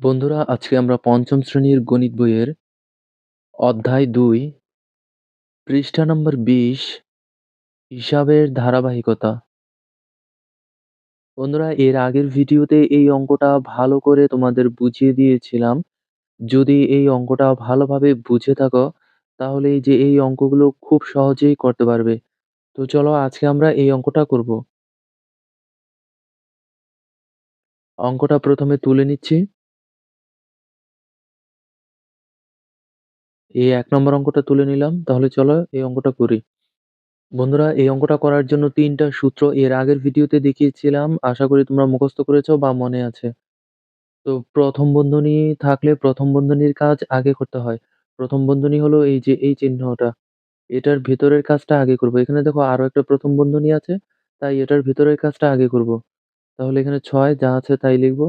বন্ধুরা, আজকে আমরা পঞ্চম শ্রেণির গণিত বইয়ের অধ্যায় দুই, পৃষ্ঠা নম্বর বিশ, হিসাবের ধারাবাহিকতা। বন্ধুরা, এর আগের ভিডিওতে এই অঙ্কটা ভালো করে তোমাদের বুঝিয়ে দিয়েছিলাম। যদি এই অঙ্কটা ভালোভাবে বুঝে থাকো, তাহলে যে এই অঙ্কগুলো খুব সহজেই করতে পারবে। তো চলো, আজকে আমরা এই অঙ্কটা করব। অঙ্কটা প্রথমে তুলে নিচ্ছি। এই এক নম্বর অঙ্কটা তুলে নিলাম, তাহলে চলো এই অঙ্কটা করি। বন্ধুরা, এই অঙ্কটা করার জন্য তিনটা সূত্র এর আগের ভিডিওতে দেখিয়েছিলাম, আশা করি তোমরা মুখস্থ করেছ বা মনে আছে। তো প্রথম বন্ধনী থাকলে প্রথম বন্ধনীর কাজ আগে করতে হয়। প্রথম বন্ধনী হলো এই যে এই চিহ্নটা, এটার ভেতরের কাজটা আগে করব। এখানে দেখো আরও একটা প্রথম বন্ধনী আছে, তাই এটার ভেতরের কাজটা আগে করব। তাহলে এখানে ছয় যা আছে তাই লিখব।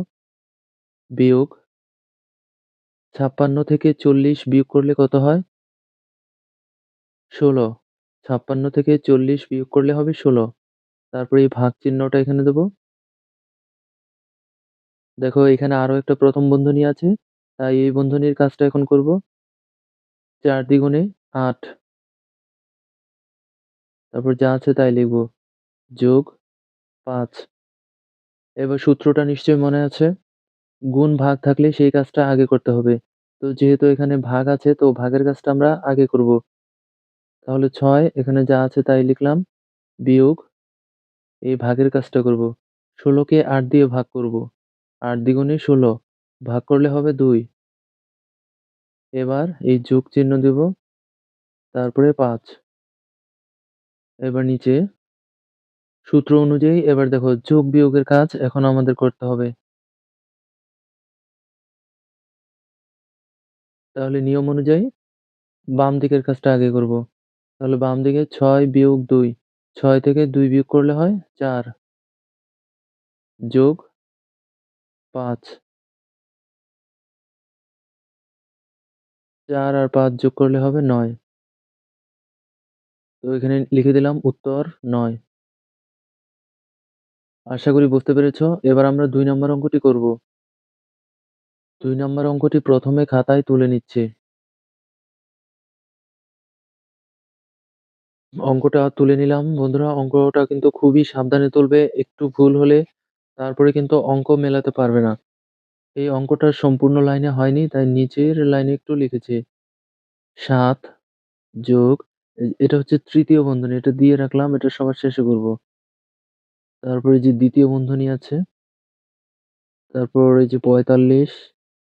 বিয়োগ ছাপ্পান্ন থেকে চল্লিশ বিয়োগ করলে কত হয়? ষোলো। ছাপ্পান্ন থেকে চল্লিশ বিয়োগ করলে হবে ষোলো। তারপরে এই ভাগ চিহ্নটা এখানে দেবো। দেখো, এখানে আরও একটা প্রথম বন্ধনী আছে। তাই এই বন্ধনীর কাজটা এখন করব। চার দ্বিগুণে আট। তারপর যা আছে তাই লিখব। যোগ পাঁচ। এবার সূত্রটা নিশ্চয়ই মনে আছে। গুণ ভাগ থাকলে সেই কাজটা আগে করতে হবে। তো যেহেতু এখানে ভাগ আছে, তো ভাগের কাজটা আমরা আগে করব। তাহলে ছয়, এখানে যা আছে তাই লিখলাম। বিয়োগ, এই ভাগের কাজটা করব। ষোলোকে আট দিয়ে ভাগ করব। আট দ্বিগুণে ষোলো, ভাগ করলে হবে দুই। এবার এই যোগ চিহ্ন দেব। তারপরে পাঁচ। এবার নিচে সূত্র অনুযায়ী এবার দেখো যোগ বিয়োগের কাজ এখন আমাদের করতে হবে। তাহলে নিয়ম অনুযায়ী বাম দিকের কাজটা আগে করব। তাহলে বাম দিকে ছয় বিয়োগ দুই, ছয় থেকে দুই বিয়োগ করলে হয় চার। যোগ পাঁচ। চার আর পাঁচ যোগ করলে হবে নয়। তো এখানে লিখে দিলাম উত্তর নয়। আশা করি বুঝতে পেরেছ। এবার আমরা দুই নম্বর অঙ্কটি করব। দুই নম্বর অঙ্কটি প্রথমে খাতায় তুলে নিচ্ছে। অঙ্কটা তুলে নিলাম। বন্ধুরা, অঙ্কটা কিন্তু খুবই সাবধানে তুলবে। একটু ভুল হলে তারপরে কিন্তু অঙ্ক মেলাতে পারবে না। এই অঙ্কটা সম্পূর্ণ লাইনে হয়নি, তাই নিচের লাইনে একটু লিখেছি। সাত যোগ এটা হচ্ছে তৃতীয় বন্ধনী, এটা দিয়ে রাখলাম, এটা সবার শেষে করব। তারপরে যে দ্বিতীয় বন্ধনী আছে, তারপর এই যে পঁয়তাল্লিশ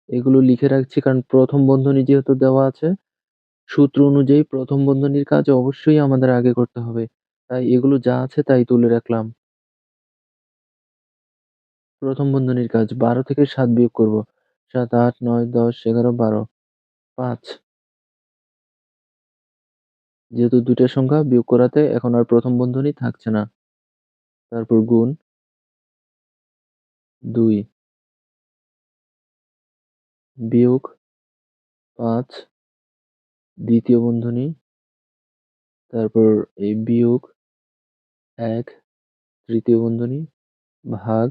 এগুলো লিখে রাখছি, কারণ প্রথম বন্ধনী যেহেতু দেওয়া আছে, সূত্র অনুযায়ী প্রথম বন্ধনীর কাজ অবশ্যই আমাদের আগে করতে হবে। তাই এগুলো যা আছে তাই তুলে রাখলাম। প্রথম বন্ধনীর কাজ, বারো থেকে সাত বিয়োগ করব। সাত, আট, নয়, দশ, এগারো, বারো, পাঁচ। যেহেতু দুইটা সংখ্যা বিয়োগ করাতে এখন আর প্রথম বন্ধনী থাকছে না। তারপর গুণ, দুই। বিয়োগ পাঁচ, দ্বিতীয় বন্ধনী, তারপর এই বিয়োগ এক, তৃতীয় বন্ধনী ভাগ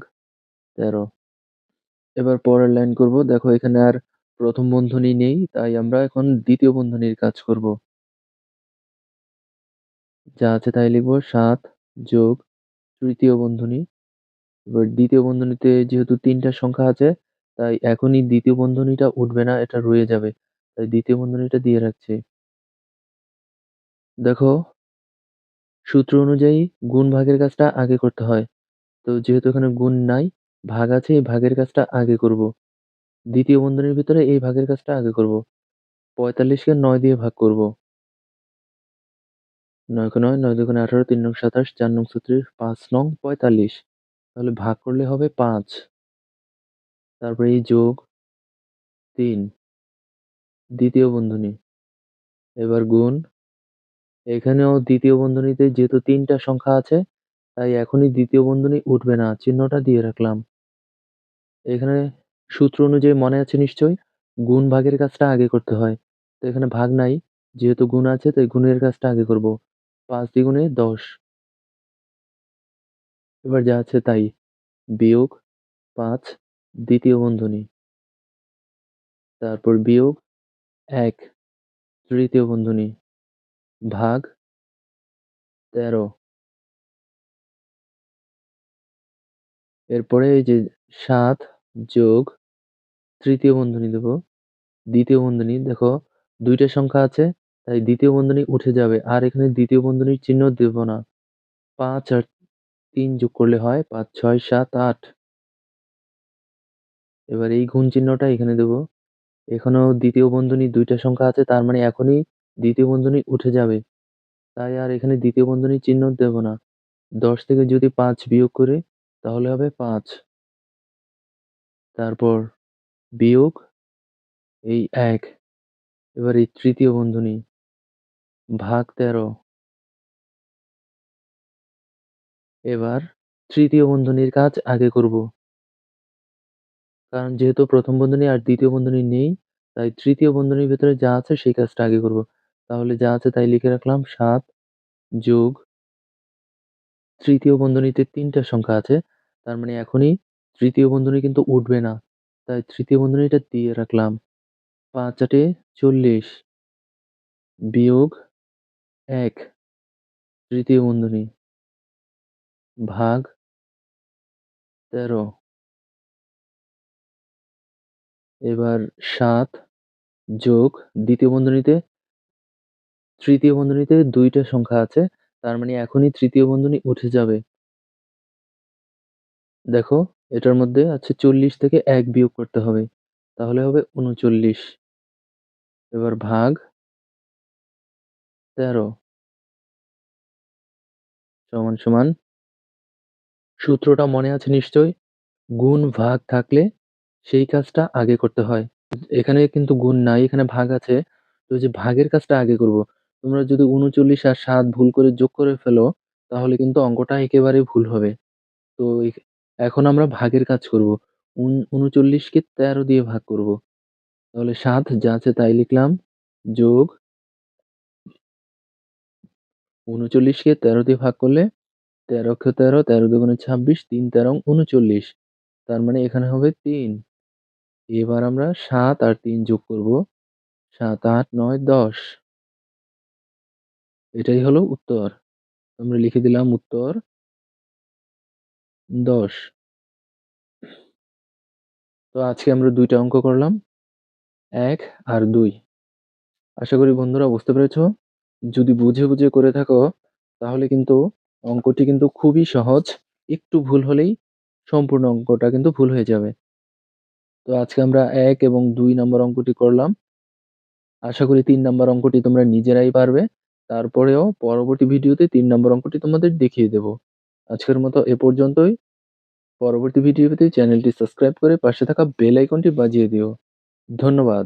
তেরো। এবার পরের লাইন করব। দেখো এখানে আর প্রথম বন্ধনী নেই, তাই আমরা এখন দ্বিতীয় বন্ধনীর কাজ করব। যা আছে তাই লিখব সাত যোগ তৃতীয় বন্ধনী। এবার দ্বিতীয় বন্ধনীতে যেহেতু তিনটা সংখ্যা আছে তাই এখনই দ্বিতীয় বন্ধনীটা উঠবে না, এটা রয়ে যাবে। তাই দ্বিতীয় বন্ধনীটা দিয়ে রাখছি। দেখো, সূত্র অনুযায়ী গুণ ভাগের কাজটা আগে করতে হয়। তো যেহেতু এখানে গুণ নাই, ভাগ আছে, এই ভাগের কাজটা আগে করব। দ্বিতীয় বন্ধনীর ভিতরে এই ভাগের কাজটা আগে করব। পঁয়তাল্লিশকে নয় দিয়ে ভাগ করব। নয় নয় নয় দুগুণে আঠারো, তিন নং সাতাশ, চার নং ছত্রিশ, পাঁচ নং পঁয়তাল্লিশ। তাহলে ভাগ করলে হবে পাঁচ। তারপরে এই যোগ তিন, দ্বিতীয় বন্ধনী। এবার গুণ। এখানেও দ্বিতীয় বন্ধনীতে যেহেতু তিনটা সংখ্যা আছে, তাই এখনই দ্বিতীয় বন্ধনী উঠবে না, চিহ্নটা দিয়ে রাখলাম। এখানে সূত্র অনুযায়ী মনে আছে নিশ্চয়ই, গুণ ভাগের কাজটা আগে করতে হয়। তো এখানে ভাগ নাই, যেহেতু গুণ আছে, তাই গুণের কাজটা আগে করব। পাঁচ দ্বিগুণে দশ। এবার যা আছে তাই। বিয়োগ পাঁচ দ্বিতীয় বন্ধনী তারপর বিয়োগ এক, তৃতীয় বন্ধনী ভাগ তেরো। এরপরে এই যে সাত যোগ তৃতীয় বন্ধনী দেব দ্বিতীয় বন্ধনী দেখো, দুইটা সংখ্যা আছে, তাই দ্বিতীয় বন্ধনী উঠে যাবে। আর এখানে দ্বিতীয় বন্ধনীর চিহ্ন দেব না। পাঁচ আর তিন যোগ করলে হয় পাঁচ, ছয়, সাত, আট। এবার এই গুণ চিহ্নটা এখানে দেব। এখানেও দ্বিতীয় বন্ধনী দুইটা সংখ্যা আছে, তার মানে এখনই দ্বিতীয় বন্ধনী উঠে যাবে। তাই আর এখানে দ্বিতীয় বন্ধনীর চিহ্ন দেব না। দশ থেকে যদি পাঁচ বিয়োগ করে, তাহলে হবে পাঁচ। তারপর বিয়োগ এই এক। এবার এই তৃতীয় বন্ধনী, ভাগ তেরো। এবার তৃতীয় বন্ধনীর কাজ আগে করব। কারণ যেহেতু প্রথম বন্ধনী আর দ্বিতীয় বন্ধনী নেই, তাই তৃতীয় বন্ধনীর ভেতরে যা আছে সেই কাজটা আগে করব। তাহলে যা আছে তাই লিখে রাখলাম, সাত যোগ তৃতীয় বন্ধনীতে তিনটা সংখ্যা আছে, তার মানে এখনই তৃতীয় বন্ধনী কিন্তু উঠবে না। তাই তৃতীয় বন্ধনীটা দিয়ে রাখলাম, পাঁচ আটে চল্লিশ বিয়োগ এক তৃতীয় বন্ধনী ভাগ তেরো। এবার সাত যোগ দ্বিতীয় বন্ধনীতে, তৃতীয় বন্ধনীতে দুইটা সংখ্যা আছে, তার মানে এখনই তৃতীয় বন্ধনী উঠে যাবে। দেখো, এটার মধ্যে আছে চল্লিশ থেকে এক বিয়োগ করতে হবে, তাহলে হবে উনচল্লিশ। এবার ভাগ তেরো। সমান সমান, সূত্রটা মনে আছে নিশ্চয় গুণ ভাগ থাকলে সেই কাজটা আগে করতে হয়। এখানে কিন্তু গুণ নাই, এখানে ভাগ আছে। তো যে ভাগের কাজটা আগে করব, তোমরা যদি উনচল্লিশ আর সাত ভুল করে যোগ করে ফেলো, তাহলে কিন্তু অঙ্কটা একেবারে ভুল হবে। তো এখন আমরা ভাগের কাজ করব। উনচল্লিশকে তেরো দিয়ে ভাগ করব। তাহলে সাত যা আছে তাই লিখলাম। যোগ উনচল্লিশকে তেরো দিয়ে ভাগ করলে তেরো কে তেরো তেরো দুগুণে ছাব্বিশ, তিন তেরো উনচল্লিশ। তার মানে এখানে হবে তিন। এবার আমরা সাত আর তিন যোগ করব। সাত, আট, নয়, দশ। এটাই হলো উত্তর। আমরা লিখে দিলাম উত্তর দশ। তো আজকে আমরা দুইটা অঙ্ক করলাম, এক আর দুই। আশা করি বন্ধুরা বুঝতে পেরেছ? যদি বুঝে বুঝে করে থাকো, তাহলে কিন্তু অঙ্কটি কিন্তু খুবই সহজ। একটু ভুল হলেই সম্পূর্ণ অঙ্কটা কিন্তু ভুল হয়ে যাবে। তো আজকে আমরা এক এবং দুই নম্বর অঙ্কটি করলাম। আশা করি তিন নম্বর অঙ্কটি তোমরা নিজেরাই পারবে। তারপরেও পরবর্তী ভিডিওতে তিন নম্বর অঙ্কটি তোমাদের দেখিয়ে দেব। আজকের মতো এ পর্যন্তই। পরবর্তী ভিডিওতে চ্যানেলটি সাবস্ক্রাইব করে পাশে থাকা বেল আইকনটি বাজিয়ে দিও। ধন্যবাদ।